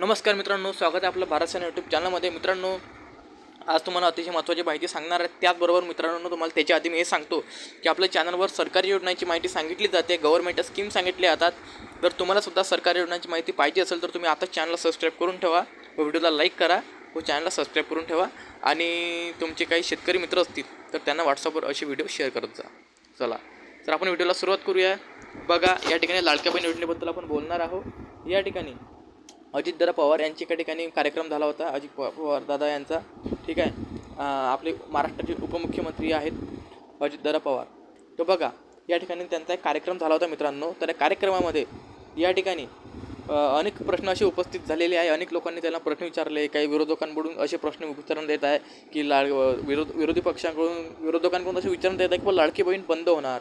नमस्कार मित्रांनो स्वागत आहे आपलं भारत सेना यूट्यूब चॅनलमध्ये मित्रांनो आज तुम्हाला अतिशय महत्त्वाची माहिती सांगणार आहे. त्याचबरोबर मित्रांनो तुम्हाला त्याच्या आधी मी हे सांगतो की आपल्या चॅनलवर सरकारी योजनांची माहिती सांगितली जाते गव्हर्नमेंट स्कीम सांगितल्या जातात. जर तुम्हाला सुद्धा सरकारी योजनांची माहिती पाहिजे असेल तर तुम्ही आता चॅनलला सबस्क्राईब करून ठेवा व व्हिडिओला लाईक करा व चॅनलला सबस्क्राईब करून ठेवा. आणि तुमचे काही शेतकरी मित्र असतील तर त्यांना व्हॉट्सअपवर असे व्हिडिओ शेअर करत जा. चला तर आपण व्हिडिओला सुरुवात करूया. बघा या ठिकाणी लाडक्या बहीण योजनेबद्दल आपण बोलणार आहोत. या ठिकाणी अजितदादा पवार यांच्या ठिकाणी कार्यक्रम झाला होता अजित पवार दादा यांचा. ठीक आहे? आपले महाराष्ट्राचे उपमुख्यमंत्री आहेत अजितदादा पवार. तो बघा या ठिकाणी त्यांचा एक कार्यक्रम झाला होता मित्रांनो. तर या कार्यक्रमामध्ये या ठिकाणी अनेक प्रश्न असे उपस्थित झालेले आहे. अनेक लोकांनी त्यांना प्रश्न विचारले. काही विरोधकांकडून असे प्रश्न विचारण्यात देत आहे की लाड विरोध विरोधी पक्षांकडून विरोधकांकडून असे विचारण्यात देत आहे की लाडकी बहीण बंद होणार.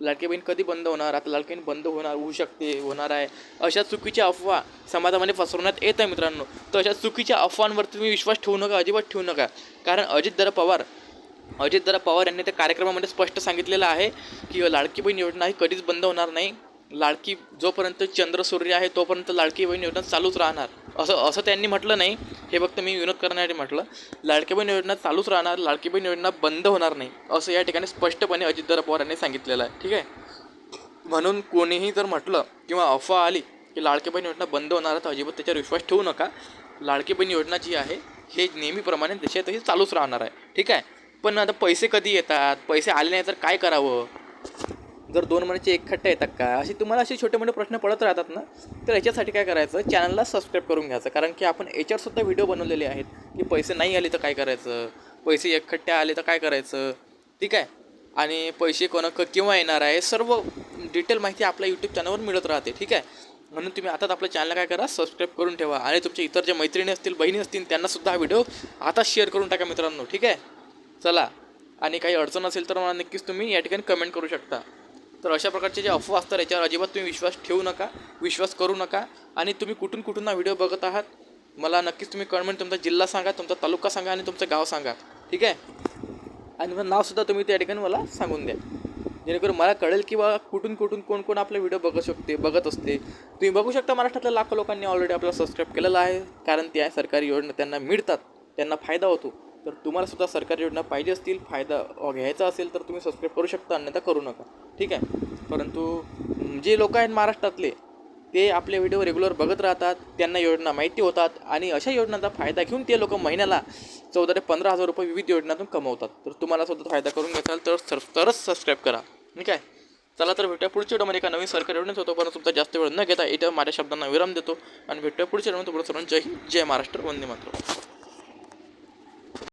लाडकी बहीण कधी बंद होणार? आता लाडकी बहीण बंद होणार होऊ शकते होणार आहे. अशा चुकीच्या अफवा समाजामध्ये पसरवण्यात येत आहे मित्रांनो. तर अशा चुकीच्या अफवांवर तुम्ही विश्वास ठेवू नका अजिबात ठेवू नका. कारण अजितदादा पवार अजितदादा पवार यांनी त्या कार्यक्रमामध्ये स्पष्ट सांगितलेलं आहे की लाडकी बहीण योजना ही कधीच बंद होणार नाही. लाडकी जोपर्यंत चंद्र सूर्य आहे तोपर्यंत लाडकी बहीण योजना चालूच राहणार. असं असं त्यांनी म्हटलं नाही. हे फक्त मी विनोद करण्यासाठी म्हटलं. लाडकी बहीण योजना चालूच राहणार लाडकी बहीण योजना बंद होणार नाही असं या ठिकाणी स्पष्टपणे अजितदादा पवार यांनी सांगितलेलं आहे. ठीक आहे? म्हणून कोणीही जर म्हटलं किंवा अफवा आली की लाडकी बहीण योजना बंद होणार तर अजिबात त्याच्यावर विश्वास ठेवू नका. लाडकी बहीण योजना जी आहे हे नेहमीप्रमाणे देशातही चालूच राहणार आहे. ठीक आहे? पण आता पैसे कधी येतात? पैसे आले नाही तर काय करावं? जर दोन महिन्याचे एक खट्टे येतात का? असे तुम्हाला असे छोटे मोठे प्रश्न पडत राहतात ना तर याच्यासाठी काय करायचं? चॅनलला सबस्क्राईब करून घ्यायचं. कारण की आपण याच्यावरसुद्धा व्हिडिओ बनवलेले आहेत की पैसे नाही आले तर काय करायचं? पैसे एकखट्टे आले तर काय करायचं? ठीक आहे? आणि पैसे कोणा केव्हा येणार आहे? सर्व डिटेल माहिती आपल्या यूट्यूब चॅनलवर मिळत राहते. ठीक आहे? म्हणून तुम्ही आताच आपल्या चॅनलला काय करा? सबस्क्राईब करून ठेवा. आणि तुमच्या इतर ज्या मैत्रिणी असतील बहिणी असतील त्यांनासुद्धा हा व्हिडिओ आता शेअर करून टाका मित्रांनो. ठीक आहे? चला. आणि काही अडचण असेल तर मला नक्कीच तुम्ही या ठिकाणी कमेंट करू शकता. तर अशा प्रकारचे जे अफवा असतात याच्यावर अजिबात तुम्ही विश्वास ठेवू नका विश्वास करू नका. आणि तुम्ही कुठून कुठून हा व्हिडिओ बघत आहात मला नक्कीच तुम्ही कमेंट तुमचा जिल्हा सांगा तुमचा तालुका सांगा आणि तुमचं गाव सांगा. ठीक आहे? आणि मग नावसुद्धा तुम्ही त्या ठिकाणी मला सांगून द्या. जेणेकरून मला कळेल की बा कुठून कुठून कोण कोण आपले व्हिडिओ बघू शकते बघत असते. तुम्ही बघू शकता महाराष्ट्रातल्या लाखो लोकांनी ऑलरेडी आपल्याला सबस्क्राईब केलेला आहे कारण त्या सरकारी योजना त्यांना मिळतात त्यांना फायदा होतो. तर तुम्हाला सुद्धा सरकारी योजना पाहिजे असतील फायदा घ्यायचा असेल तर तुम्ही सबस्क्राईब करू शकता अन्यथा करू नका. ठीक आहे? परंतु जे लोक आहेत महाराष्ट्रातले ते आपले व्हिडिओ रेग्युलर बघत राहतात त्यांना योजना माहिती होतात आणि अशा योजनांचा फायदा घेऊन ते लोक महिन्याला चौदा ते पंधरा हजार रुपये विविध योजनातून कमवतात. तर तुम्हाला सुद्धा फायदा करून घेताल तर सर तरच सबस्क्राईब करा. ठीक आहे? चला तर भेटूया पुढच्या व्हिडिओमध्ये एका नवीन सरकारी योजनेत होतो पण तुमचा जास्त वेळ न घेता इथं माझ्या शब्दांना विराम देतो आणि भेटूया पुढच्या व्हिडिओमध्ये. तुम्हाला सर्वांना जय हिंद जय महाराष्ट्र वंदे मात्र